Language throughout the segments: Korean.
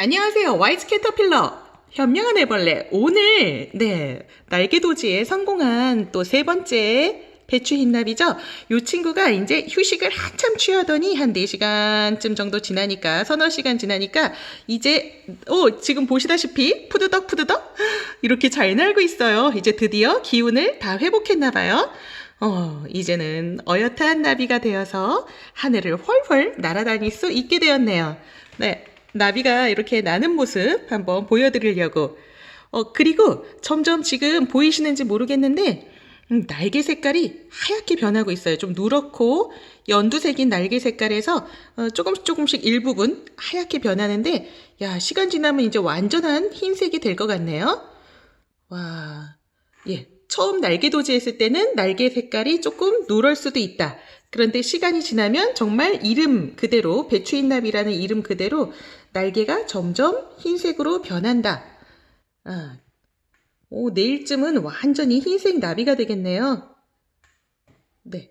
안녕하세요. 와이즈 캐터필러. 현명한 애벌레. 오늘, 네, 날개도지에 성공한 또 세 번째 배추 흰납이죠. 요 친구가 이제 휴식을 한참 취하더니 한 4시간쯤 정도 지나니까, 서너 시간 지나니까, 이제, 어, 지금 보시다시피, 푸드덕 푸드덕? 이렇게 잘 날고 있어요. 이제 드디어 기운을 다 회복했나 봐요. 어, 이제는 어엿한 나비가 되어서 하늘을 훨훨 날아다닐 수 있게 되었네요. 네. 나비가 이렇게 나는 모습 한번 보여드리려고. 어, 그리고 점점 지금 보이시는지 모르겠는데, 음, 날개 색깔이 하얗게 변하고 있어요. 좀 누렇고 연두색인 날개 색깔에서 어, 조금씩 조금씩 일부분 하얗게 변하는데, 야, 시간 지나면 이제 완전한 흰색이 될 것 같네요. 와, 예. 처음 날개 도지했을 때는 날개 색깔이 조금 누럴 수도 있다. 그런데 시간이 지나면 정말 이름 그대로, 배추인납이라는 이름 그대로 날개가 점점 흰색으로 변한다. 아, 오, 내일쯤은 완전히 흰색 나비가 되겠네요. 네.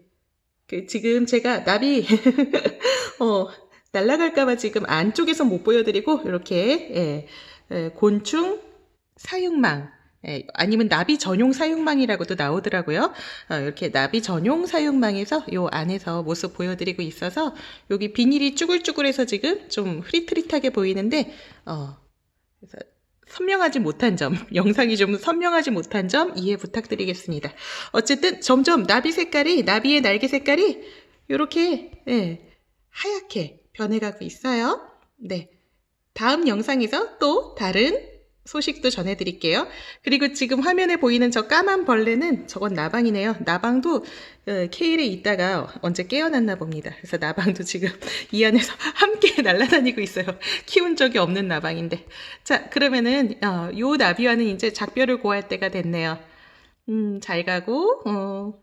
그, 지금 제가 나비, 어, 날아갈까봐 지금 안쪽에서 못 보여드리고, 이렇게, 예, 예, 곤충 사육망, 예, 아니면 나비 전용 사육망이라고도 나오더라고요. 어, 이렇게 나비 전용 사육망에서 요 안에서 모습 보여드리고 있어서 여기 비닐이 쭈글쭈글해서 지금 좀 흐릿흐릿하게 보이는데 어, 그래서 선명하지 못한 점, 영상이 좀 선명하지 못한 점 이해 부탁드리겠습니다. 어쨌든 점점 나비 색깔이 나비의 날개 색깔이 이렇게 예, 하얗게 변해가고 있어요. 네. 다음 영상에서 또 다른 소식도 전해드릴게요. 그리고 지금 화면에 보이는 저 까만 벌레는 저건 나방이네요. 나방도 어, 케일에 있다가 언제 깨어났나 봅니다. 그래서 나방도 지금 이 안에서 함께 날아다니고 있어요. 키운 적이 없는 나방인데. 자, 그러면은 어, 요 나비와는 이제 작별을 고할 때가 됐네요. 음, 잘 가고 어,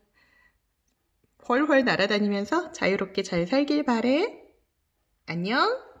훨훨 날아다니면서 자유롭게 잘 살길 바래. 안녕.